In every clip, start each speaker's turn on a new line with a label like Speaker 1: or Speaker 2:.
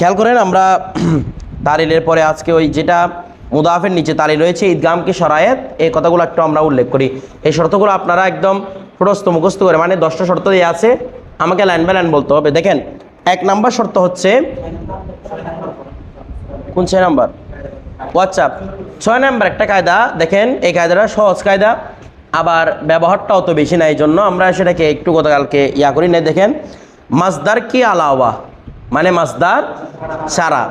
Speaker 1: খেয়াল করেন আমরা তালিলের পরে আজকে ওই যেটা মুদাফের নিচে তালি রয়েছে ঈদগামকে সরায়েত এই কথাগুলো একটু আমরা উল্লেখ করি। এই শর্তগুলো আপনারা একদম প্রস্ত মুখস্থ করে মানে দশটা শর্ত দিয়ে আছে, আমাকে লাইন বাই লাইন বলতে হবে। দেখেন, এক নাম্বার শর্ত হচ্ছে, কোন ছয় নাম্বার? হোয়াটসঅ্যাপ। ছয় নাম্বার একটা কায়দা, দেখেন, এই কায়দাটা সহজ কায়দা, আবার ব্যবহারটা অত বেশি নাই জন্য আমরা সেটাকে একটু গতকালকে ইয়া করি না দেখেন মাসদার কি আলাওয়া? মানে মাসদার সারা।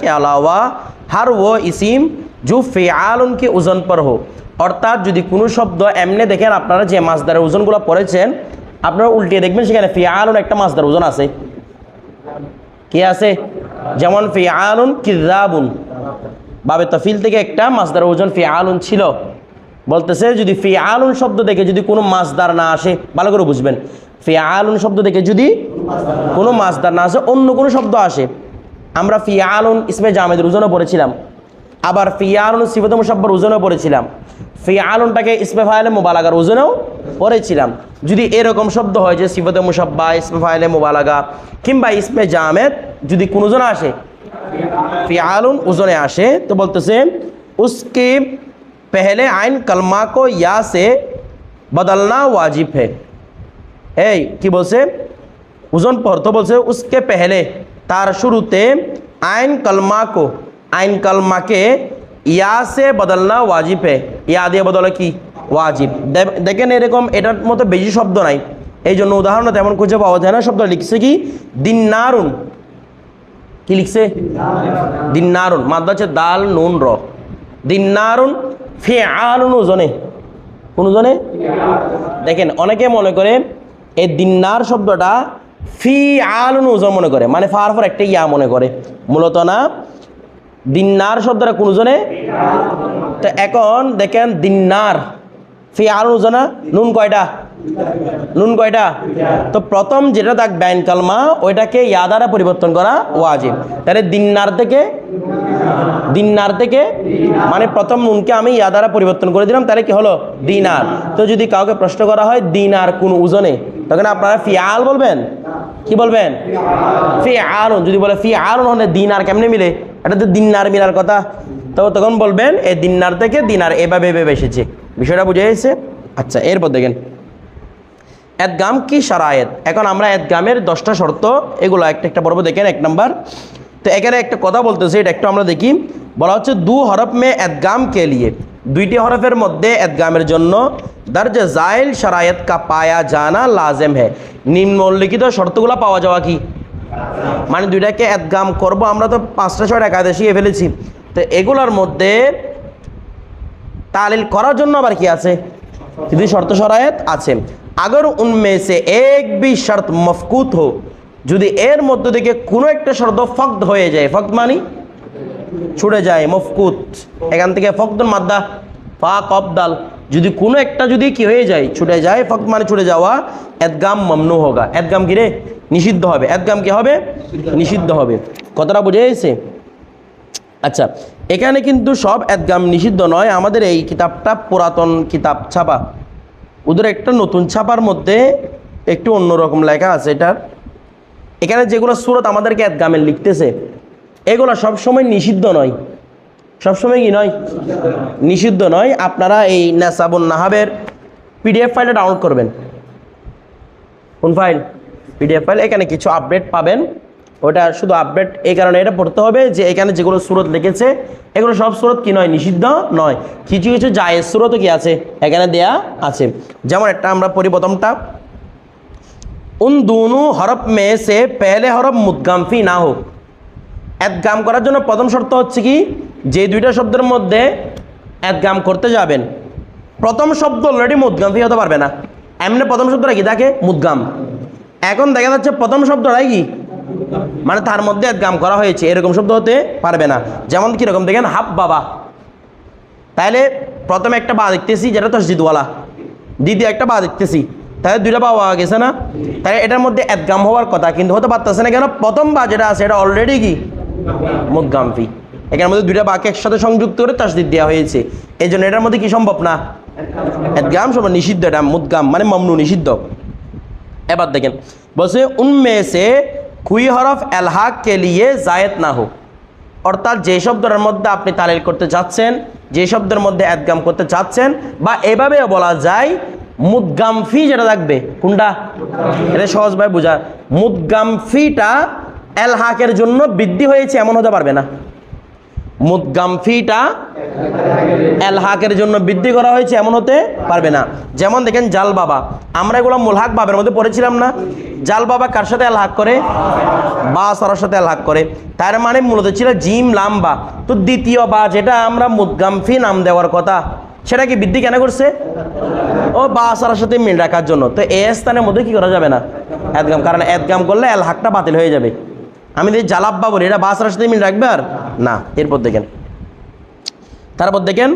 Speaker 1: কে আলাওয়া হার ও ইসিম জু ফেআলুন কি ওজন পর হো। অর্থাৎ যদি কোনো শব্দ এমনি দেখেন আপনারা যে মাসদারের ওজনগুলো পড়েছেন, আপনারা উল্টিয়ে দেখবেন সেখানে ফিআলুন একটা মাসদার ওজন আছে। কে আছে? যেমন ফিআলুন কিজাবুন বাবে তফিল থেকে একটা মাসদার ওজন ফিআলুন ছিল। বলতেছে, যদি ফি আলুন শব্দ দেখে যদি কোনো মাছদার না আসে, ভালো করে বুঝবেন ফি আলুন শব্দ দেখে যদি কোনো মাছদার না আসে, অন্য কোনো শব্দ আসে। আমরা ফি আলুন ইসমে জামেদের ওজনও পড়েছিলাম, আবার ফি আলুন সিফত মুসাব্বর ওজনও পড়েছিলাম। ফি আলুনটাকে ইসমে ফাইলে মোবালাগার ওজনেও পড়েছিলাম। যদি এরকম শব্দ হয় যে সিফত মুসাব্বা, ইসমে ফাইলে মোবালাগা, কিংবা ইসমে জামেদ যদি কোনো জন আসে ফি আলুন ওজনে আসে, তো বলতেছে, উসকে पहले आइन कलमा को या से बदलना वाजिब है এই কি বলছে ওজন পর তো বলছে উসকে পেহলে তার শুরুতে আইন কলমা কো আইন কলমাকে ইয়া সে বদলনা ওয়াজিব হে ইয়া দিয়ে বদলে কি ওয়াজিব দে- দেখেন এরকম এটার মতো বেশি শব্দ নাই এই জন্য উদাহরণ তেমন খুঁজে পাওয়া যায় না শব্দ লিখছে কি দিন্নারুন কি লিখছে দিন্নারুন মাদ্দা হচ্ছে দাল নুন র দিন্নারুন ফে আলুন ওজনে কোন ওজনে দেখেন, অনেকে মনে করে এই দিন্নার শব্দটা ফি আলুন ওজন মনে করে মানে ফার ফর একটা ইয়া মনে করে। মূলত না, দিন্নার শব্দটা কোন জনে? তো এখন দেখেন দিন্নার ফি আলুন ওজনা নুন কয়টা? নুন কয়টা? তো প্রথম যেটা দেখ, ব্যান কালমা, ওইটাকে ইয়া দ্বারা পরিবর্তন করা ওয়াজিব। তাহলে দিন্নার থেকে দিনার থেকে মানে প্রথম নুনকে আমি ইয়া দ্বারা পরিবর্তন করে দিলাম, তাহলে কি হলো? দিনার। তো যদি কাউকে প্রশ্ন করা হয়, দিনার কোন ওজনে? তখন আপনারা ফিয়াল বলবেন? কি বলবেন? ফি আলুন যদি বলে ফি আলুন হলে দিনার কেমনে মিলে? এটা তো দিনার মিলার কথা। তো তখন বলবেন, এই দিনার থেকে দিনার এভাবে এভাবে এসেছে। বিষয়টা বুঝে গেছে? আচ্ছা এরপর দেখেন। এদগাম কি সারায়েত এখন আমরা এদগামের দশটা শর্ত, এগুলো একটা একটা পর্ব দেখেন এক নম্বর। তো এখানে একটা কথা বলতেছে, এটা একটু আমরা দেখি। বলা হচ্ছে, দু হরফ মে এদগাম কে লিয়ে। দুইটি হরফের মধ্যে এদগামের জন্য দর্জ জাইল সারায়েত কা পায়া জানা লাজেম হ্যাঁ নিম্নলিখিত শর্তগুলো পাওয়া যাওয়া কি? মানে দুইটাকে এদগাম করব, আমরা তো পাঁচটা ছয়টা কায়দা শিখে ফেলেছি। তো এগুলোর মধ্যে তালিল করার জন্য আবার কি আছে? যদি শর্ত সরায়ত আছে। আগর উনমে সে এক বি শর্ত মফকুত হো যদি এর মধ্য থেকে কোনো একটা শর্ত ফক্ত হয়ে যায় ফক্ত মানি ছুটে যায় মফকুত এখান থেকে ফক্তন মাদ্দা ফা কবদাল যদি কোনো একটা যদি কি হয়ে যায় ছুটে যায় ফক্ত মানে ছুটে যাওয়া এদগাম মমনু হোগা এদগাম কি রে নিষিদ্ধ হবে এদগাম কি হবে নিষিদ্ধ হবে কথাটা বুঝে গেছে আচ্ছা এখানে কিন্তু সব একদম নিষিদ্ধ নয় আমাদের এই কিতাবটা পুরাতন কিতাব ছাপা ওদের একটা নতুন ছাপার মধ্যে একটু অন্যরকম লেখা আছে এটার। এখানে যেগুলো সুরত আমাদেরকে একগামে লিখতেছে, এগুলো সবসময় নিষিদ্ধ নয়। সবসময় কি নয়? নিষিদ্ধ নয়। আপনারা এই নেসাবুন নাহাবের পিডিএফ ফাইলটা ডাউনলোড করবেন। কোন ফাইল? PDF file. এখানে কিছু আপডেট পাবেন। ওটা শুধু আপডেট এই কারণে এটা পড়তে হবে যে এখানে যেগুলো সুরত লিখেছে, এগুলো সব সুরত কি নয়, নিষিদ্ধ নয়। কিছু কিছু জায়েজ সুরতও কি আছে? এখানে দেয়া আছে। যেমন একটা আমরা পড়ি প্রথমটা। উন দুনু হরফ মে সে পেহলে হরফ মুদগামফি না হোক। এদগাম করার জন্য প্রথম শর্ত হচ্ছে কি? যে দুইটা শব্দের মধ্যে এদগাম করতে যাবেন। প্রথম শব্দ অলরেডি মুদগামফি হতে পারবে না। এমনি প্রথম শব্দটা কি থাকে? মুদগাম। এখন দেখা যাচ্ছে প্রথম শব্দটাই কি? মানে তার মধ্যে এদগাম করা হয়েছে, এরকম শব্দ হতে পারবে না। যেমন কীরকম দেখেন হাফ বাবা। তাহলে প্রথমে একটা বা দেখতেছি, যেটা তসজিদওয়ালা। দ্বিতীয় একটা বা দেখতেছি। তাহলে দুইটা বা গেছে না? তাহলে এটার মধ্যে একগাম হওয়ার কথা, কিন্তু হতে পারতেছে না কেন? প্রথম বা যেটা আছে, এটা অলরেডি কি? মুদগামফি। এখানের মধ্যে দুইটা বাকি একসাথে সংযুক্ত করে তাসদিদ দেওয়া হয়েছে। এই জন্য এটার মধ্যে কি সম্ভব না? একগাম সম্ভব, নিষিদ্ধ এটা, মুদগাম মানে মমনু নিষিদ্ধ। এবার দেখেন, বলছে উনমে সে কুই হরফ এলহাক কে লিয়ে জায়েদ না হোক। অর্থাৎ যে শব্দের মধ্যে আপনি তালিল করতে চাচ্ছেন যে শব্দের মধ্যে অ্যাদগাম করতে চাচ্ছেন বা এভাবেও বলা যায় মুদগামফি যেটা থাকবে কোনটা? এটা সহজভাবে বোঝা। মুদগামফিটা এলহাকের জন্য বৃদ্ধি হয়েছে, এমন হতে পারবে না। মুদগামফিটা এলহাকের জন্য বৃদ্ধি করা হয়েছে, এমন হতে পারবে না। যেমন দেখেন জাল বাবা। আমরা এগুলো মুলহাক বাবের মধ্যে পড়েছিলাম না। জাল বাবা কার সাথে এলহাক করে? বা সরার সাথে এলহাক করে। তার মানে মূলত ছিল জিম লাম্বা। তো দ্বিতীয় বা যেটা আমরা মুদগামফি নাম দেওয়ার কথা, সেটা কি বৃদ্ধি কেন করছে? ও বা সরার সাথে মিল রাখার জন্য। তো এ স্থানের মধ্যে কি করা যাবে না? এদগাম, কারণ এদগাম করলে এলহাকটা বাতিল হয়ে যাবে। আমি দেখি জালাব বাবুর এটা বাস রাস্তায় মিল রাখবে আর? না, এরপর দেখেন। তারপর দেখেন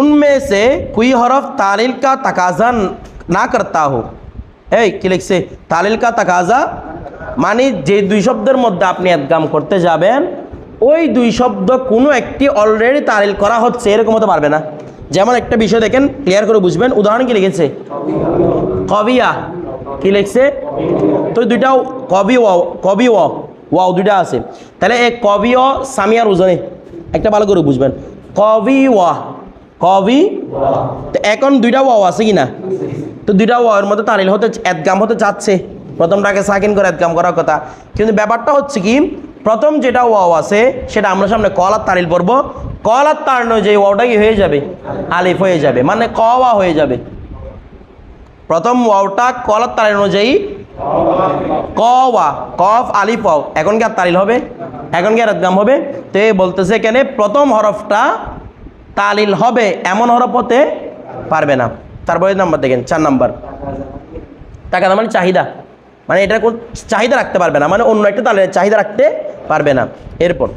Speaker 1: উনমে সে কুই হরফ তালিল কা তাকাজা না করতা হো। এই, কি লিখছে? তালিল কা তাকাজা মানে যে দুই শব্দের মধ্যে আপনি একগাম করতে যাবেন, ওই দুই শব্দ কোনো একটি অলরেডি তালিল করা হচ্ছে, এরকম হতে পারবে না। যেমন একটা বিষয় দেখেন ক্লিয়ার করে বুঝবেন, উদাহরণ কি লিখেছে? কবিয়া। কি লিখছে? তো দুইটাও কবি ও কবি ও ওয়াও দুইটা আছে। তাহলে এই কবি ও সামিয়ার ওজনে একটা ভালো করে বুঝবেন। কবি ওয়া, কবি এখন দুইটা ওয়াও আছে কি না? তো দুইটা ওয়াওয়ের মধ্যে তালিল হতে একগাম হতে যাচ্ছে প্রথমটাকে সাকিন করে একগাম করার কথা। কিন্তু ব্যাপারটা হচ্ছে কি, প্রথম যেটা ওয়াও আছে, সেটা আমরা সামনে কল আর তালিল পড়ব। কল আর তার নয় যে ওয়াওটা কি হয়ে যাবে? আলিফ হয়ে যাবে। মানে কওয়া হয়ে যাবে। প্রথম ওয়াওটা কল আর তালিল অনুযায়ী ক, ওয়া, কফ, আলিফ এখন কি আর তালিল হবে? এখন কি আর হবে? তো বলতেছে এখানে প্রথম হরফটা তালিল হবে এমন হরফ হতে পারবে না। তারপরে নাম্বার দেখেন, চার নাম্বার। টাকা মানে চাহিদা। মানে এটা চাহিদা রাখতে পারবে না মানে অন্য একটা তালের চাহিদা রাখতে পারবে না। এরপর,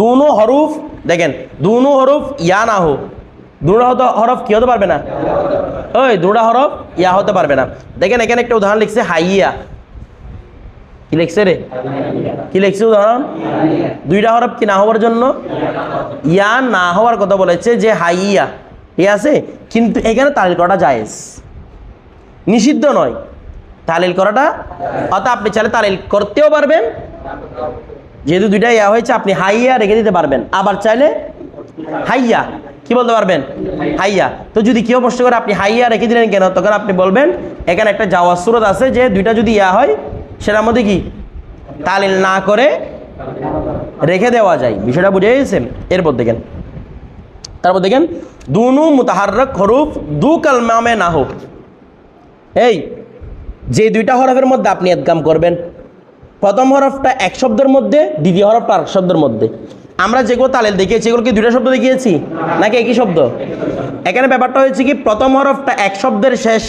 Speaker 1: দুনো হরফ, দেখেন, দুনো হরফ ইয়া না হোক দুটা হতো হরফ কি হতে পারবে না? ওই, দুটা হরফ ইয়া হতে পারবে না। দেখেন, এখানে একটা উদাহরণ লিখছে, হাইয়া। কি লিখছে রে? কি লিখছে উদাহরণ? দুইটা হরফ কি না হওয়ার জন্য? ইয়া না হওয়ার কথা বলেছে যে হাইয়া। ঠিক আছে? কিন্তু এখানে তালিল করাটা জায়েজ। নিষিদ্ধ নয়। তালিল করাটা অর্থাৎ আপনি চাইলে তালিল করতেও পারবেন। যেহেতু দুইটা ইয়া হয়েছে, আপনি হাইয়া রেখে দিতে পারবেন। আবার চাইলে হাইয়া। কি বলতে পারবেন? হাইয়া। তো যদি কেউ প্রশ্ন করে আপনি হাইয়া রেখে দিলেন কেন, তখন আপনি বলবেন, এখানে একটা যাওয়ার সুরত আছে যে দুইটা যদি ইয়া হয়, সেটার মধ্যে কি? তালিল না করে রেখে দেওয়া যায়। বিষয়টা বুঝে গেছেন? এরপর দেখেন। তারপর দেখেন, দুনু মুতাহারক হরুফ দু কালমামে না হোক এই, যে দুইটা হরফের মধ্যে আপনি একগাম করবেন, প্রথম হরফটা এক শব্দের মধ্যে, দ্বিতীয় হরফটা আরেক শব্দের মধ্যে। আমরা যেগুলো তালেল দেখিয়েছি, এগুলো কি দুইটা শব্দ দেখিয়েছি? নাকি একই শব্দ? এখানে ব্যাপারটা হয়েছে কি, প্রথম হরফটা এক শব্দের শেষ।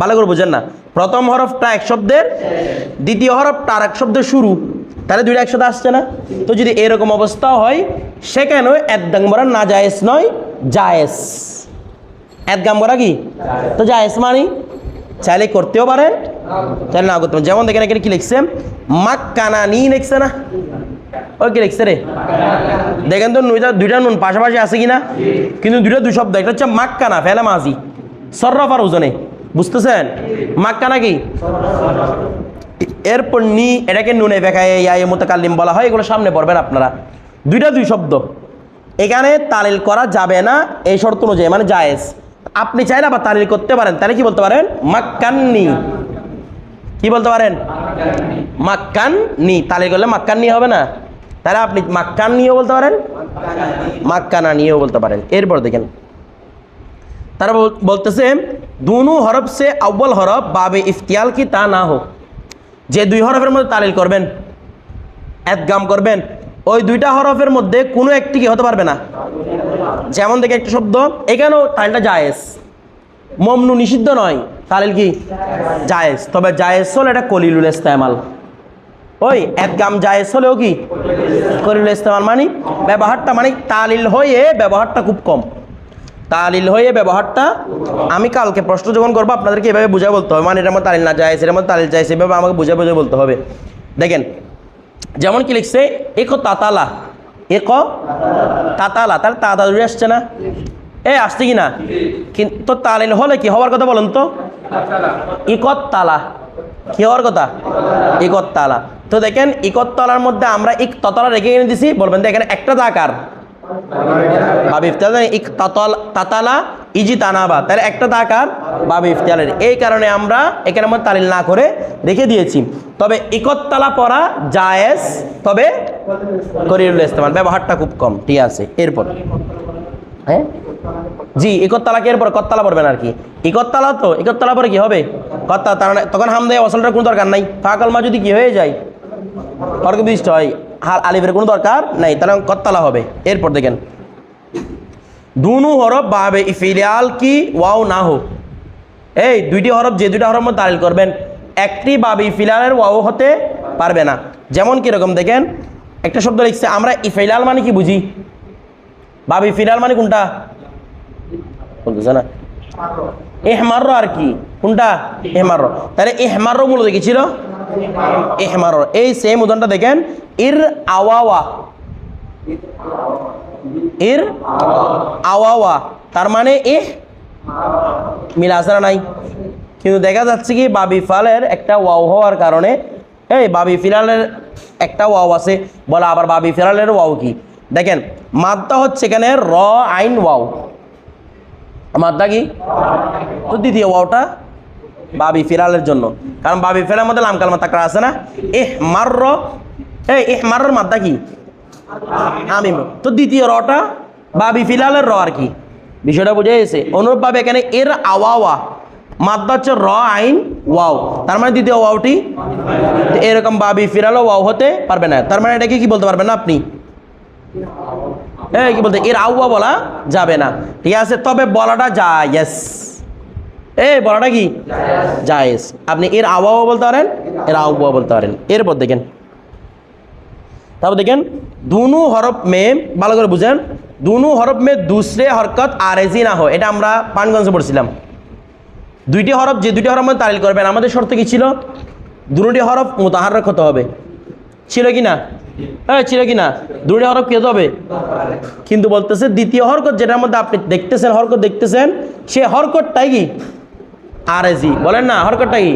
Speaker 1: ভালো করে বুঝেন না। প্রথম হরফটা এক শব্দের, দ্বিতীয় হরফটা আর এক শব্দের শুরু। তাহলে দুইটা একসাথে আসছে না? তো যদি এরকম অবস্থা হয়, সেখানেও একদাম বরা না জায়েজ নয়, জায়েজ। একগাম বরা কি? তো জায়েজ মানি। চাইলে করতেও পারেন, চাইলে না করতে যেমন দেখেন এখানে কি লিখছে? মাক্কানা নি লিখছে না? ওই কি লিখছে রে? দেখেন তো দুইটা দুইটা নুন পাশাপাশি আছে কি না কিন্তু দুইটা দুই শব্দ, একটা হচ্ছে মাক্কানা, ফেলে মাঝি সর্রফার ওজনে, বুঝতেছেন? মাক্কানা কি? এরপর নি, এটাকে নুনে বেখায় ইয়া মোতাকাল্লিম বলা হয়, এগুলো সামনে পড়বেন আপনারা। দুইটা দুই শব্দ। এখানে তালিল করা যাবে না, এই শর্ত অনুযায়ী মানে জায়েজ। আপনি চাইলে আবার তালিল করতে পারেন, তাহলে কি বলতে পারেন? মাক্কান্নি। কি বলতে পারেন? মাক্কান্নি, তালিল করলে মাক্কান্নি হবে না। তাহলে আপনি মাক্কান নিয়েও বলতে পারেন? মাক্কানা নিয়েও বলতে পারেন। এরপর দেখেন। তারা বলতেছে, দুনু হরফ সে আব্বাল হরফ, বাবে ইফতিয়াল কি তা না হোক। যে দুই হরফের মধ্যে তালিল করবেন একগাম করবেন, ওই দুইটা হরফের মধ্যে কোনো একটি কি হতে পারবে না। যেমন দেখে একটা শব্দ, এখানেও তালিলটা জায়েজ। মমনু নিষিদ্ধ নয়, তালিল কি? জায়েজ। তবে জায়েজ হল এটা কলিলুল ইস্তেমাল। ওই একগাম জায়েজ হলেও কি? কলিলুল ইস্তেমাল মানে ব্যবহারটা মানে তালিল হয়ে ব্যবহারটা খুব কম। তালিল হয়ে ব্যবহারটা আমি কালকে প্রশ্ন যখন করব, আপনাদেরকে এভাবে বুঝে বলতে হবে। মানে এটার মধ্যে তালিল না যায় এটার মধ্যে তালিল যায় সেভাবে আমাকে বুঝে বুঝে বলতে হবে। দেখেন, যেমন কি লিখছে এক তাতালা এক তাতালা তার তাতা জুড়ে আসছে না? এ আসছে কি না? কিন্তু তালিল হলে কি হওয়ার কথা বলেন তো? ইকত তালা। কি হওয়ার কথা? ইকত্তালা তো দেখেন ইকত্তলার মধ্যে আমরা ইক ততলা রেখে এনে দিছি, বলবেন তো এখানে একটা দাকার তাহলে একটা দাকার এই কারণে আমরা মধ্যে তালিল না করে দিয়েছি। তবে তবে ব্যবহারটা খুব কম, ঠিক আছে? এরপর। হ্যাঁ? জি ইকত্তালাকে এরপর কত্তালা পড়বেন আর কি? ইকত্তালা তো ইকত্তালা পরে কি হবে? কত্তা তার মানে তখন হামদে অসলটার কোনো দরকার নাই। ফাঁকাল মা যদি কি হয়ে যায়, অর্গবিষ্ট হয়, হাল আলিফের কোনো দরকার নাই, তাহলে কত্তালা হবে? এরপর দেখেন। দুনু হরফ বাবে ইফিলিয়াল কি, ওয়াও না হোক এই দুইটি হরফ, যে দুইটা হরফ মধ্যে করবেন, একটি বাবে ইফিলালের ওয়াও হতে পারবে না। যেমন কীরকম দেখেন, একটা শব্দ লিখছে, আমরা ইফিলাল মানে কি বুঝি? বাবি ফিলাল মানে কোনটা? বলতেছে না? এহমার আর কি? কোনটা? এহমার। তাহলে এহমার মূলত কি ছিল? এহমার। এই সেম উদাহরণটা দেখেন, ইর আওয়াওয়া। ইর আওয়াওয়া। তার মানে এহ, মিল না নাই? কিন্তু দেখা যাচ্ছে কি, বাবি ফালের একটা ওয়াও হওয়ার কারণে, এই বাবি ফিলালের একটা ওয়াও আছে। বলা আবার বাবি ফিলালের ওয়াও কি? দেখেন, মাদ্দা হচ্ছে এখানে র আইন ওয়াও। মাদ্দা কি তো দ্বিতীয় ওয়াওটা বাবি ফিরালের জন্য। কারণ বাবি ফেরার মধ্যে লাম কালমা তাকরা আছে না? এহ মার্র, এই এহ মার্রর মাদ্দা কি? আমিম তো দ্বিতীয় রটা বাবি ফিলালের র আর কি? বিষয়টা বুঝে গেছে। অনুরূপভাবে এখানে এর আওয়াওয়া মাদ্দা হচ্ছে র আইন ওয়াও। তার মানে দ্বিতীয় ওয়াওটি এরকম বাবি ফিরালও ওয়াও হতে পারবে না। তার মানে এটাকে কি বলতে পারবেন না আপনি? কি বলতে, এর আউয়া বলা যাবে না। ঠিক আছে, তবে বলাটা জায়েজ। এ বলাটা কি? জায়েজ। আপনি এর আওয়াও বলতে পারেন, এর আউয়া বলতে পারেন। এরপর দেখেন। তারপর দেখেন, দুনু হরফ মে, ভালো করে বুঝেন। দুনু হরফ মে দুসরে হরকত আরেজি না হয়। এটা আমরা পানগঞ্জে পড়ছিলাম। দুইটি হরফ, যে দুইটি হরফ তালিল করবেন, আমাদের শর্ত কি ছিল? দুটি হরফ মোতাহারক হতে হবে। ছিল কি না? হ্যাঁ ছিল কি না দুটি হরফ কি হবে কিন্তু বলতেছে দ্বিতীয় হরকত, যেটার মধ্যে আপনি দেখতেছেন, হরকত দেখতেছেন, সে হরকতটাই কি? আরএজি বলেন না হরকতটা কি?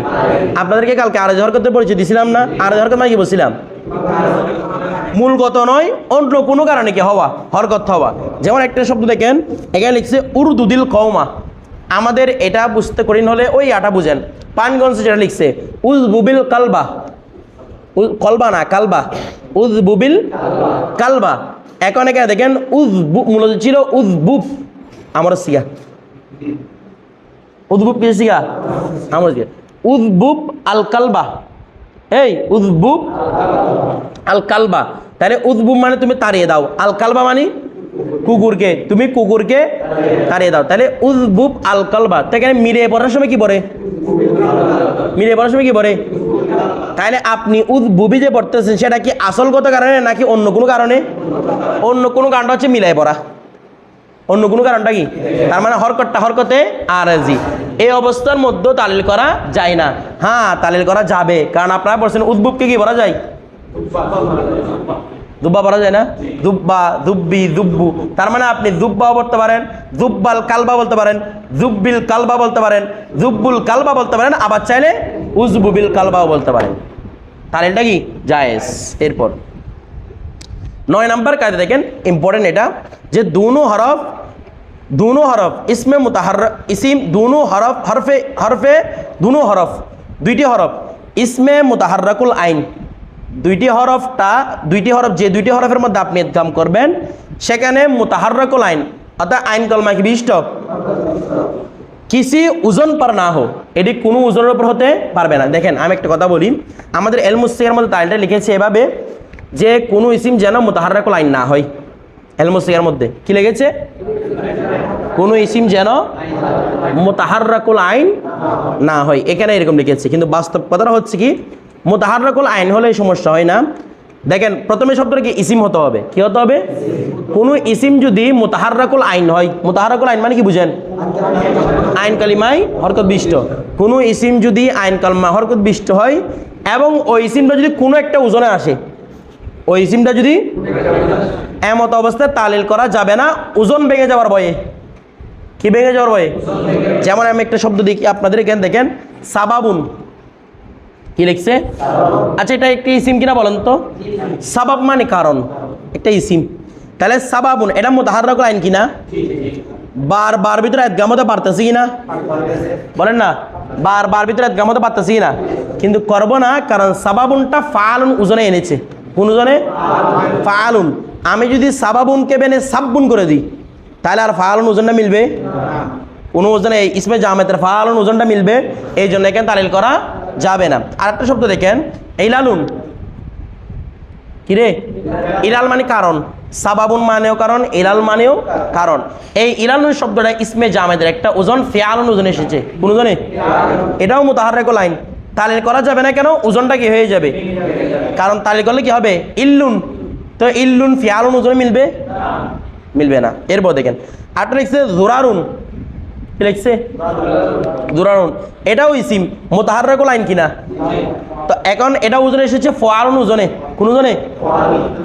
Speaker 1: আপনাদেরকে কালকে আরএজি হরকতের পরিচয় দিছিলাম না? আরএজি হরকত মানে কি বলছিলাম? মূলগত নয়, অন্য কোনো কারণে কি হওয়া? হরকত হওয়া। যেমন একটা শব্দ দেখেন, এখানে লিখছে, উর্দুদিল কৌমা আমাদের এটা বুঝতে কঠিন হলে ওই আটা বুঝেন। পানগঞ্জ যেটা লিখছে উজ বুবিল কালবা। কলবা না, কালবা। উজ বুবিল কালবা। এখন এখানে দেখেন উজ মূলত ছিল উজবুব, আমার সিগা। উদ্বুব কি সিগা? আমার সিগা। উজবুব আল কালবা এই, উজবুব আল কালবা তাহলে উজবুব মানে তুমি তাড়িয়ে দাও। আল কালবা মানে কুকুরকে। তুমি কুকুরকে তাড়িয়ে দাও। তাহলে উজবুব আল কালবা তো এখানে মিলে পড়ার সময় কি পড়ে? মিলে পড়ার সময় কি পড়ে? তাহলে আপনি উদ্ভুবি যে পড়তেছেন, সেটা কি আসলগত কারণে নাকি অন্য কোনো কারণে? অন্য কোনো কারণটা হচ্ছে মিলাই পড়া। অন্য কোনো কারণটা কি? তার মানে হরকতটা হরকতে আর জি এই অবস্থার মধ্যে তালিল করা যায় না। হ্যাঁ তালিল করা যাবে। কারণ আপনারা বলছেন উদ্ভুবকে কি বলা যায়? দুব্বা বলা যায় না? দুব্বা, দুব্বি, দুব্বু। তার মানে আপনি দুব্বাও বলতে পারেন, দুব্বাল কালবা বলতে পারেন জুব্বিল কালবা বলতে পারেন জুব্বুল কালবা বলতে পারেন। আবার চাইলে উজবুবিল কালবাও বলতে পারেন। তালিলটা কি? জায়েজ। এরপর। নয় নাম্বার কায়দা দেখেন ইম্পর্টেন্ট এটা যে দুনো হরফ দুনো হরফ, ইসমে মুতাহার, ইসিম, দুনো হরফ, হরফে হরফে দুনো হরফ, দুইটি হরফ, ইসমে মুতাহাররাকুল আইন। দুইটি হরফটা, দুইটি হরফ, যে দুইটি হরফের মধ্যে আপনি ইদগাম করবেন, সেখানে মুতাহাররাকুল আইন, অর্থাৎ আইন কলমা কি বিশিষ্ট? কিসি ওজন পার না হোক, এটি কোনো ওজনের উপর হতে পারবে না। দেখেন, আমি একটা কথা বলি, আমাদের এল মুস্তিকের মধ্যে তালিটা লিখেছে এভাবে যে কোনো ইসিম যেন মোতাহাররাকুল আইন না হয়। এল মুস্তিকের মধ্যে। কি লেগেছে কোনো ইসিম যেন মোতাহাররাকুল আইন না হয়। এখানে এরকম লিখেছে, কিন্তু বাস্তব কথাটা হচ্ছে কি মোতাহাররাকুল আইন হলে সমস্যা হয় না। দেখেন, প্রথমে শব্দটা কি, ইসিম হতে হবে। কি হতে হবে? কোনো ইসিম যদি মোতাহাররাকুল আইন হয় মোতাহাররাকুল আইন মানে কি বুঝেন? আইন কালিমাই হরকত বিষ্ট। কোনো ইসিম যদি আইন কালমা হরকত বিষ্ট হয়, এবং ওই ইসিমটা যদি কোনো একটা ওজনে আসে, ওই ইসিমটা যদি এমত অবস্থায় তালিল করা যাবে না, ওজন ভেঙে যাওয়ার ভয়ে। কি ভেঙে যাওয়ার ভয়ে? যেমন আমি একটা শব্দ দেখি আপনাদের এখানে, দেখেন, সাবাবুন। কি লিখছে? আচ্ছা এটা একটি ইসিম কিনা বলেন তো? সাবাব মানে কারণ, একটা ইসিম। তাহলে সাবাবুন, এটা মোতাহারক লাইন কিনা? বার বার ভিতরে একগাম মতো পারতেছি কিনা বলেন না, বার বার ভিতরে একগাম মতো পারতেছি কিনা কিন্তু করব না, কারণ সাবাবুনটা ফালুন উজনে এনেছে। কোন ওজনে? ফালুন। আমি যদি সাবাবুনকে বেনে সাববুন করে দিই, তাহলে আর ফালুন ওজনটা মিলবে? কোনো ওজনে, ইসমে জামেতের ফালুন ওজনটা মিলবে? এই জন্য এখানে তালিল করা যাবে না। আর একটা শব্দ দেখেন, এই লালুন কিরে? ইলাল মানে কারণ। সাবাবুন মানেও কারণ, ইলাল মানেও কারণ। এই ইলালুন শব্দটা ইসমে জামেদের একটা ওজন ফেয়ালুন ওজন এসেছে। কোন ওজনে এটাও মোতাহারেক লাইন। তালিল করা যাবে না কেন? ওজনটা কি হয়ে যাবে? কারণ তালিল করলে কি হবে? ইল্লুন। তো ইল্লুন ফিয়ালুন ওজনে মিলবে? মিলবে না। এরপর দেখেন। আটটা লিখছে, জোরারুন। লিখছে? জোরারুন এটাও ইসিম মোতাহারেক লাইন কিনা? তো এখন এটা ওজনে এসেছে ফোয়ারুন ওজনে। কোন ওজনে?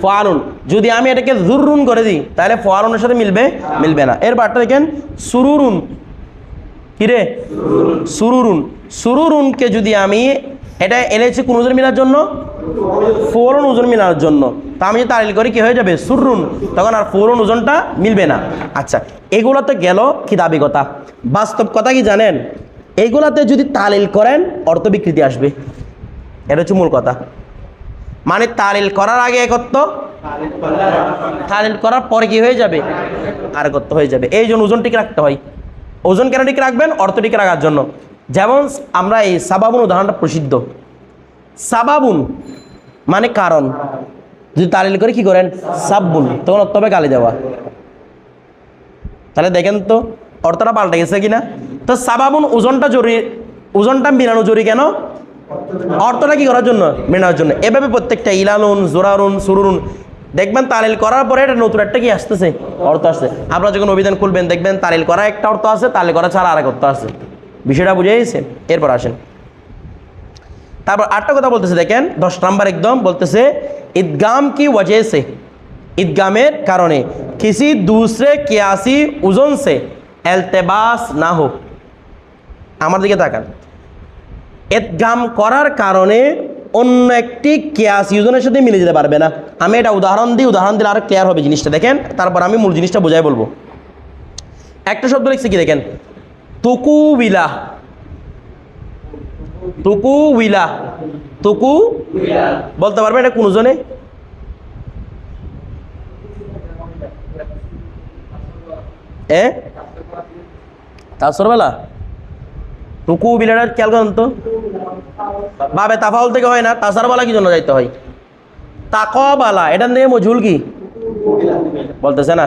Speaker 1: ফোয়ারুন। যদি আমি এটাকে জুররুন করে দিই, তাহলে ফোয়ারুনের সাথে মিলবে মিলবে না। এর বারটা দেখেন, সুরুরুন। কিরে সুরুরুন। সুরুরুনকে যদি আমি এটা এনেছি কোন ওজন মিলার জন্য? ফোরন ওজন মিলার জন্য। তা আমি তালিল করি, কি হয়ে যাবে? সুররুন। তখন আর ফোরন ওজনটা মিলবে না। আচ্ছা এগুলোতে গেল কি দাবি কথা বাস্তব কথা কি জানেন? এইগুলাতে যদি তালিল করেন, অর্থ বিকৃতি আসবে। এটা হচ্ছে মূল কথা। মানে তালিল করার আগে একত্র তালিল করার পরে কি হয়ে যাবে? আর একত্র হয়ে যাবে। এই জন্য ওজন ঠিক রাখতে হয়। ওজন কেন ঠিক রাখবেন? অর্থ ঠিক রাখার জন্য। যেমন আমরা এই সাবাবুন উদাহরণটা প্রসিদ্ধ। সাবাবুন মানে কারণ। যদি তালিল করে কি করেন? সাববুন। তখন অর্থ হবে গালি দেওয়া। তাহলে দেখেন তো, অর্থটা পাল্টে গেছে কিনা? তো সাবাবুন ওজনটা জরুরি, ওজনটা মিলানো জরুরি কেন? অর্থটা কি করার জন্য? মেনার জন্য। এভাবে প্রত্যেকটা ইলানুন জোরারুন সুরুন দেখবেন তালিল করার পরে এটা নতুন একটা কি আসতেছে? অর্থ আসছে। আপনারা যখন অভিধান খুলবেন, দেখবেন তালিল করা একটা অর্থ আছে, তালিল করা ছাড়া আরেক অর্থ আছে। বিষয়টা বুঝে গেছে? এরপর আসেন। তারপর আটটা কথা বলতেছে, দেখেন, দশ নাম্বার একদম বলতেছে, ঈদগাম কি ওয়াজেসে ঈদগামের কারণে। কিসি দুসরে কেয়াসি ওজন সে? এলতেবাস না হোক আমার দিকে তাকান। ঈদগাম করার কারণে অন্য একটি কেয়াসি উজনের সাথে মিলে যেতে পারবে না। আমি এটা উদাহরণ দিই, উদাহরণ দিলে আরও ক্লিয়ার হবে জিনিসটা, দেখেন। তারপর আমি মূল জিনিসটা বোঝাই বলব। একটা শব্দ লিখছি কি, দেখেন? তুকু বিলা তুকু? বলতে পারবে এটা কোন জনে? এ? তাসর বেলা টুকু বিলাটার খেয়াল করেন তো। বাবে তাফাউল থেকে হয় না তাসার বালা কি জন্য যাইতে হয়? তাক বালা এটার থেকে মজুল কি? বলতেছে না।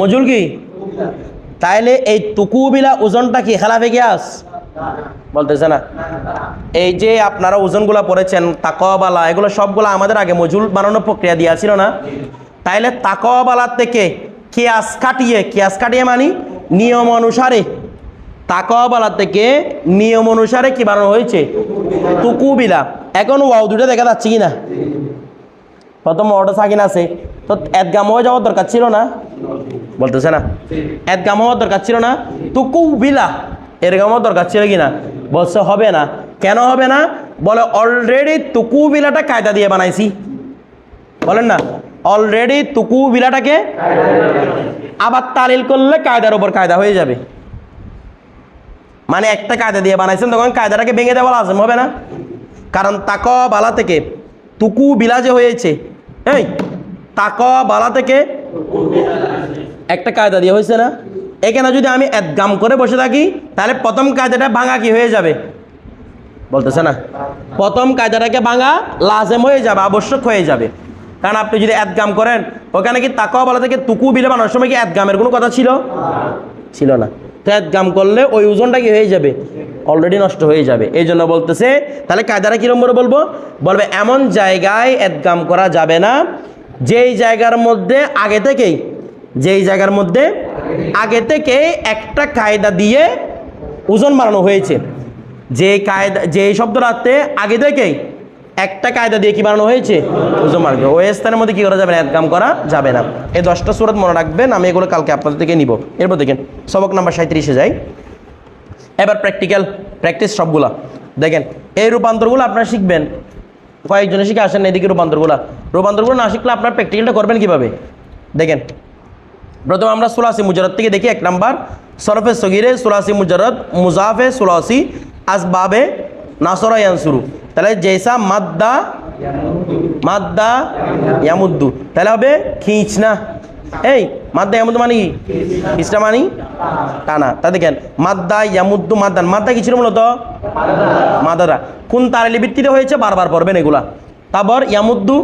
Speaker 1: মজুল কি? তাইলে এই টুকু বিলা ওজনটা কি খেলাফে গিয়াস? বলতেছে না। এই যে আপনারা ওজনগুলা পড়েছেন, তাকওয়াবালা, এগুলো সবগুলো আমাদের আগে মজুল বানানোর প্রক্রিয়া দিয়া ছিল না। তাইলে তাকওয়াবালার থেকে কিয়াস কাটিয়ে কিয়াস কাটিয়ে মানি নিয়ম অনুসারে তাকওয়াবালা থেকে নিয়ম অনুসারে কি বানানো হয়েছে? তুকুবিলা এখন ওয়াও দুটো দেখা যাচ্ছে কি না প্রথম ওয়াটা সাকিন আছে। তো এদগাম হয়ে যাওয়ার দরকার ছিল না? বলতেছে না। এদগাম হওয়ার দরকার ছিল না। তুকুবিলা এরকম হওয়ার দরকার ছিল কি না বলছে, হবে না। কেন হবে না? বলে অলরেডি তুকুবিলাটা কায়দা দিয়ে বানাইছি। বলেন না। অলরেডি তুকুবিলাটাকে আবার তালিল করলে কায়দার উপর কায়দা হয়ে যাবে। মানে একটা কায়দা দিয়ে বানাইছেন, তখন কায়দাটাকে ভেঙে দেওয়া লাজম হবে না। কারণ তাক বালা থেকে তুকু বিলা যে হয়েছে। এই, তাক বালা থেকে একটা কায়দা দিয়ে হয়েছে না? এখানে যদি আমি একগাম করে বসে থাকি, তাহলে প্রথম কায়দাটা ভাঙা কি হয়ে যাবে? বলতেছে না? প্রথম কায়দাটাকে ভাঙা লাজেম হয়ে যাবে, আবশ্যক হয়ে যাবে। কারণ আপনি যদি একগাম করেন, ওখানে কি তাকওয়া বলা থেকে তুকু বিলে বানানোর সময় কি একগামের কোনো কথা ছিল? ছিল না। তো একগাম করলে ওই ওজনটা কি হয়ে যাবে? অলরেডি নষ্ট হয়ে যাবে। এই জন্য বলতেছে, তাহলে কায়দাটা কিরম করে বলব? বলবে, এমন জায়গায় একগাম করা যাবে না, যেই জায়গার মধ্যে, আগে থেকেই, যেই জায়গার মধ্যে, আগে থেকে একটা কায়দা দিয়ে ওজন বাড়ানো হয়েছে। যে কায়দা যে শব্দটাতে আগে থেকেই একটা কায়দা দিয়ে কি বানানো হয়েছে? ওজন বানানো ওই স্থানের মধ্যে কী করা যাবে না একদম করা যাবে না। এই দশটা সুরত মনে রাখবেন, আমি এগুলো কালকে আপনাদের থেকে নিব। এরপর দেখেন, সবক নাম্বার সাঁত্রিশে যাই। এবার প্র্যাকটিক্যাল প্র্যাকটিস সবগুলা। দেখেন, এই রূপান্তরগুলো আপনারা শিখবেন। কয়েকজনে শিখে আসেন এদিকে রূপান্তরগুলো। রূপান্তরগুলো না শিখলে আপনার প্র্যাকটিক্যালটা করবেন কীভাবে? দেখেন, প্রথমে আমরা সুলাসি মুজারত থেকে দেখি, এক নাম্বার, সরফে সগিরে সুলাসি মুজারত মুজাফে সুলাসি, আসবাবে নাসরা ইয়ানসুরু। তাহলে জেসা মাদ্দা মাদ্দা ইয়ামুদ্দু। তাহলে হবে খিঁচনা এই, মাদ্দা ইয়ামুদ্দু মানে কি? খিঁচনা মানি? টানা তা দেখেন, মাদ্দা ইয়ামুদ্দু মাদ্দান। মাদ্দা কি ছিল মূলত? মাদারা। কোন তারালি ভিত্তিতে হয়েছে? বারবার পড়বেন এগুলা। তারপর ইয়ামুদ্দু,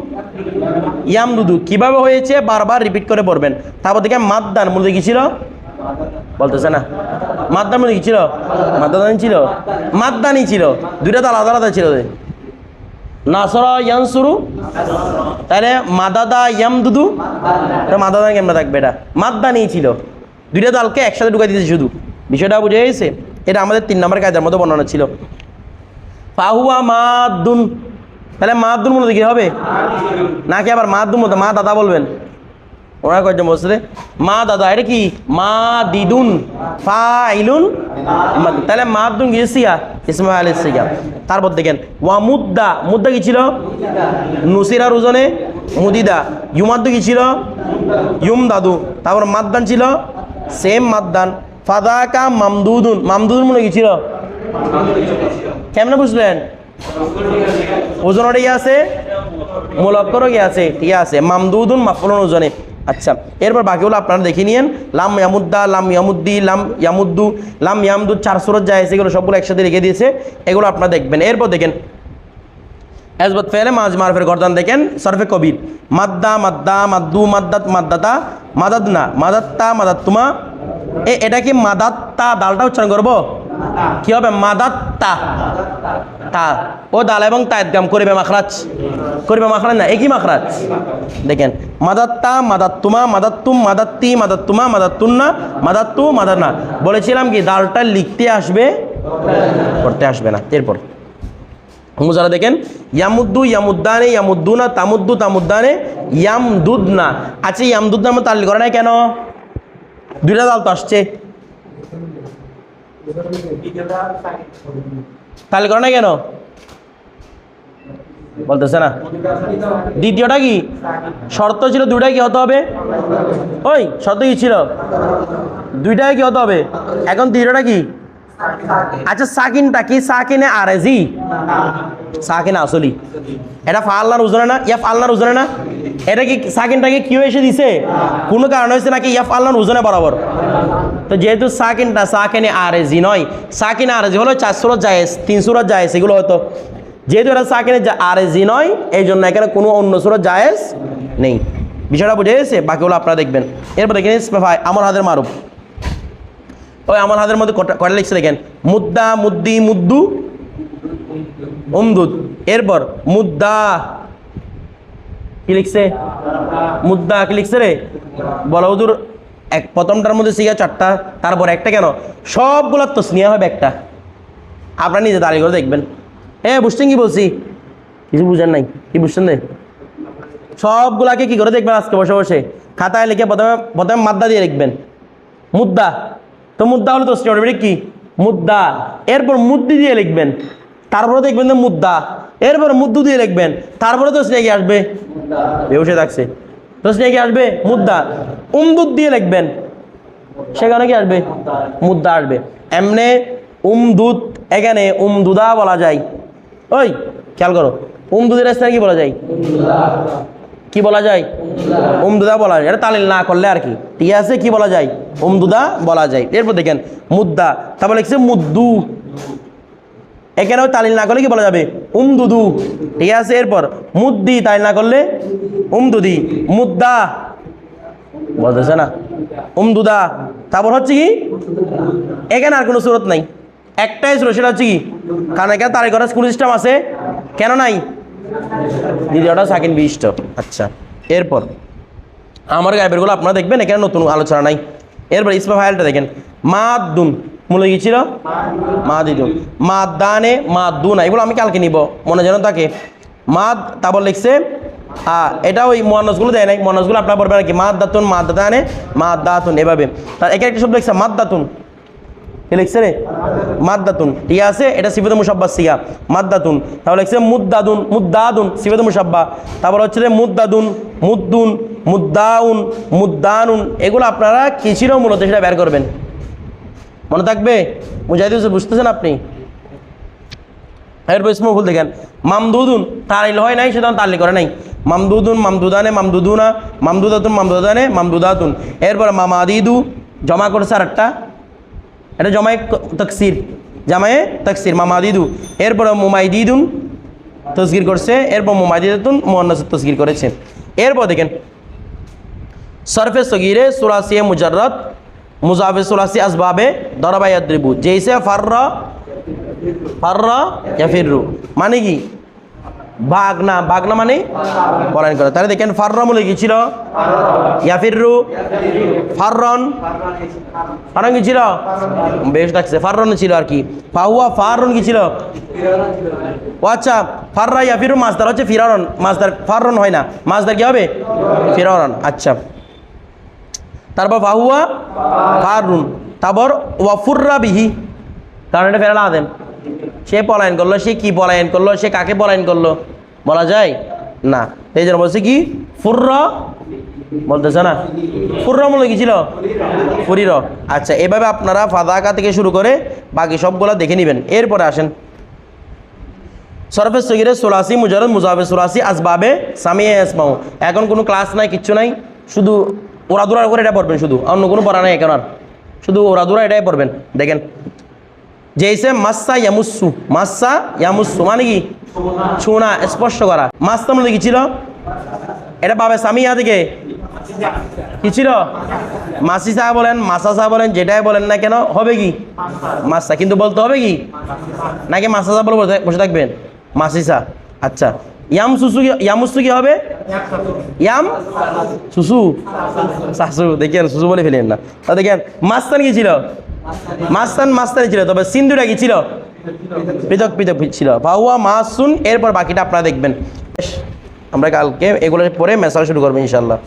Speaker 1: ইয়ামদুদু। কীভাবে হয়েছে? বারবার রিপিট করে পড়বেন। তারপর দেখেন মাদ্দান মূলত কি ছিল? বলতেছে না। মাদ্দান মূলত কি ছিল? মাদ্দানি ছিল। মাদ্দানি ছিল। দুইটা তো আলাদা আলাদা ছিল নাসরা ইয়ানসুরু? তাহলে মাদাদা ইয়ামদুদু? মাদাদা কেমন থাকবে এটা? মাদ্দা ছিল দুইটা দালকে একসাথে ঢুকাই দিয়েছে শুধু। বিষয়টা বুঝে গেছে? এটা আমাদের তিন নম্বর কাজের মধ্যে বর্ণনা ছিল। ফাহুয়া মাদুন। তাহলে মাদুন মূলত কি হবে? নাকি আবার মাদুন মতো মা দাদা বলবেন। ওরা কয়েকজন রে, মা দাদা এটা কি? মা দিদুন ফাইলুন তাহলে মাদুন কি? সিয়া ইসমা আলী সিয়া তারপর দেখেন ওয়া মুদ্দা মুদ্দা কি ছিল? নুসিরা রুজনে মুদিদা। ইউমাদ্দু কি ছিল? ইউম দাদু তারপর মাদ্দান ছিল? সেম মাদ্দান। ফাদাকা মামদুদুন। মামদুদুন মনে কি ছিল? কেমনে বুঝলেন ওজনটা কি আছে? মূলক্করও কি আছে? ঠিক আছে? মামদুদুন মাফলুন ওজনে আচ্ছা এরপর বাকিগুলো আপনারা দেখে নিয়েন। লাম ইয়ামুদ্দা, লাম ইয়ামুদ্দি, লাম ইয়ামুদ্দু, লাম ইয়ামদু, চার সুরত যায় এগুলো সবগুলো একসাথে রেখে দিয়েছে। এগুলো আপনারা দেখবেন। এরপর দেখেন, এজবত ফেলে মাজ মারফের গর্দান দেখেন, সরফে কবির। মাদ্দা মাদ্দা, মাদ্দু, মাদ্দাত, মাদ্দাতা, মাদাদনা, মাদাত্তা, মাদাত্তুমা এটা কি মাদাত্তা দালটা উচ্চারণ করব? কি হবে? মাদাত্তা। তা। ও দাল এবং তায়ের গাম করিবে মাখরাজ। করিবে মাখরাজ না? একই মাখরাজ? দেখেন। মাদাত্তা, মাদাত্তুমা, মাদাত্তুম, মাদাত্তি, মাদাত্তুমা, মাদাত্তুন্না, মাদাত্তু, মাদান্না। বলেছিলাম কি, দালটা লিখতে আসবে, পড়তে আসবে না। এরপর। মুজারা দেখেন, ইয়ামুদ্দু, ইয়ামুদ্দানে, ইয়ামুদ্দুনা, তামুদ্দু, তামুদ্দানে, ইয়ামদুদনা। আচ্ছা ইয়ামদুদনা আমার তালিল করে নাই কেন? দুইটা দাল তো আসছে। তালিল করে নাই কেন? বলতেছে না। দ্বিতীয়টা কি? শর্ত ছিল দুইটাই কি হতে হবে? ওই, শর্ত কি ছিল? দুইটাই কি হতে হবে? এখন দ্বিতীয়টা কি? আচ্ছা সাকিনটা কি? সাকিনে আরেজি সাকিন, আসলি। এটা ফাল্লার উজনে না? ইয়া ফাল্লার উজনে না? এটা কি সাকিনটাকে কিউ এসে দিছে? কোনো কারণ হয়েছে নাকি ইয়া ফাল্লার উজনে বরাবর? তো যেহেতু সাকিনটা সাকিনে আরেজি নয়, সাকিন আরেজি হলো চার সুরত জায়েজ, তিন সুরত জায়েজ, এগুলো হয়তো। যেহেতু এটা সাকিনে আরেজি নয় এই জন্য এখানে কোনো অন্য সুরত জায়েজ নেই। বিষয়টা বুঝে গেছে? বাকিগুলো আপনারা দেখবেন। এরপর দেখেন ভাই আমার হাতের মারুফ। ওই আমার হাতের মধ্যে কটা লিখছে দেখেন? মুদ্দা, মুদ্দি, মুদ্দু। উমদুদ এরপর মুদ্দা। কি লিখছে? মুদ্দা, কি লিখছে রে? বলো হুজুর, এক প্রথমটার মধ্যে শিখা চারটা, তারপর একটা কেন? সবগুলোর তো স্নেহা হবে একটা। আপনারা নিজে দাঁড়িয়ে করে দেখবেন। এ, বুঝছেন কি বলছি? কিছু বুঝেন নাই? কি বুঝছেন রে? সবগুলাকে কি করে দেখবেন আজকে বসে বসে? খাতায় লিখে প্রথমে প্রথমে মাদ্দা দিয়ে লিখবেন। মুদ্দা। তো মুদ্দা হলো তো অটোমেটিক কি? মুদ্দা। এরপর মুদ্দি দিয়ে লিখবেন। তারপরে দেখবেন যে মুদ্দা এরপর মুদ্দু দিয়ে লিখবেন। তারপরে তো স্নেহি আসবে। বেউসে থাকছে। তো স্নেহি আসবে? মুদ্দা উমদুদ দিয়ে লিখবেন। সেখানে কি আসবে? মুদ্দা আসবে। এমনে উমদুদ, এখানে উমদুদা বলা যায়। ওই, খেয়াল করো। উমদুদের স্থানে কি বলা যায়? কি বলা যায়? উমদুদা বলা যায়। এটা তালিল না করলে আর কি। ঠিক আছে? কি বলা যায়? উমদুদা বলা যায়। এরপর দেখেন মুদ্দা তারপর লিখছে মুদ্দু। এখানেও তালিল না করলে কি বলা যাবে? উমদুদু। ঠিক আছে, এরপর মুদ্দি তালিল না করলে উমদুদি। মুদ্দা। বলতেছে না? উমদুদা। তারপর হচ্ছে কি? এখানে আর কোনো সুরত নাই। একটাই সুরত, সেটা হচ্ছে কি? কারণ এখানে তারিখ করার স্কুল সিস্টেম আছে। কেন নাই? দ্বিতীয়টা সাকিন বিশিষ্ট। আচ্ছা এরপর আমার গাইবেরগুলো আপনারা দেখবেন, এখানে নতুন আলোচনা নাই। এরপর ইসমা ফাইলটা দেখেন। মাদ্দুন মূল কি ছিল? মাদিদুন। মাদানে মাদুনা এগুলো আমি কালকে নিব। মনে যেন থাকে। মাদ, তারপর লিখছে এটা ওই মহানসগুলো দেয় নাই। মহানসগুলো আপনার পড়বেন নাকি? মাদ দাতুন মাদ দাতানে মাদ দাতুন এভাবে। তার একে একটা শব্দ লিখছে মাদ দাতুন লিখছে রে? মাদ্দাতুন। ঠিক আছে? এটা সিফাতে মুসাব্বা সিয়া মাদ্দাতুন। তারপর লিখছে, মুদ্দাদুন মুদ্দাদুন, সিফাতে মুসাব্বা তারপর হচ্ছে যে মুদ্দাদুন, মুদ্দুন, মুদ্দাউন, মুদ্দানুন। এগুলো আপনারা কি মূলত সেটা বের করবেন। মনে থাকবে? মুজাহিদ হোসেন বুঝতেছেন আপনি? এরপর ইসমফুল দেখেন। মামদুদুন তালিল হয় নাই সেটা তালি করে নাই। মামদুদুন, মামদুদানে, মামদুদুনা, মামদুদাতুন, মামদুদানে, মামদুদাতুন। এরপর মামাদিদু জমা করেছে আর একটা এটা জমায় তকসির। জামায়ে তকসির, মামাদিদু। এরপর মুমাইদিদুন তসগির করছে। এরপর মুমাইদিদাতুন মোহান্নাস তসগির করেছে। এরপর দেখেন, সরফে সগিরে সুরাসিয়ে মুজাররত মুজাফে আসবাবে দরবাই আদ্রিবু। জেসে ফাররা ফাররা ইয়াফিরু মানে কি? বাগনা বাগনা মানে পলায়ন করে। তাহলে দেখেন ফাররা মূলে কি ছিল? ইয়াফিরু ফাররন। ফারন কি ছিল? বেশ লাগছে। ফাররন ছিল আর কি। ফাহুয়া ফাররন কি ছিল? ও আচ্ছা ফাররা ইয়াফিরু মাছদার। হচ্ছে ফিরারন মাছদার ফাররন হয় না। মাছদার কি হবে? ফিরারন আচ্ছা। তারপর ফাহুয়া ফারুন তারপর ওয়াফুররা বিহি। কারণ এটা ফেরালা আদেন সে পলায়ন করল, সে কি পলায়ন করল, সে কাকে পলায়ন করল? বলা যায় না। এই জন্য বলছে কি? ফুর্র বলতেছে না? ফুর্র মূল্য কি ছিল? ফুরির। আচ্ছা এভাবে আপনারা ফাদাকা থেকে শুরু করে বাকি সবগুলো দেখে নেবেন। এরপরে আসেন। সরফে সগিরে সোলাসি মুজারদ মুজাফে সোলাসি আসবাবে সামিয়ে আসমাও এখন কোনো ক্লাস নাই, কিচ্ছু নাই। শুধু ওরাদুরা করে এটা পড়বেন শুধু। অন্য কোনো পড়া নাই এখন আর। শুধু ওরাদুরা এটাই পড়বেন। দেখেন। জেসে মাসা ইয়ামুসু মাসা ইয়ামুসু মানে কি? ছোঁয়া স্পর্শ করা। মাসটা মধ্যে কি ছিল? এটা পাবে সামিয়া থেকে। কি ছিল? মাসি সাহা বলেন, মাসা সাহা বলেন, যেটাই বলেন না কেন, হবে কি? মাসা। কিন্তু বলতে হবে কি? নাকি মাসা সাহা বলে বসে- থাকবেন? মাসিসা আচ্ছা। ইয়াম সুসু ইয়ামুসু কি হবে? ইয়াম সুসু? শাশু দেখেন, সুসু বলে ফেলেন না। তা দেখেন, মাস্তান কি ছিল? মাস্তান মাস্তানি ছিল, তবে সিন্ধুটা কি ছিল? পৃথক পৃথক ছিল। বাহুয়া মাসুন, এরপর বাকিটা আপনারা দেখবেন। আমরা কালকে এগুলো পরে মেসাল শুরু করব ইনশাল্লাহ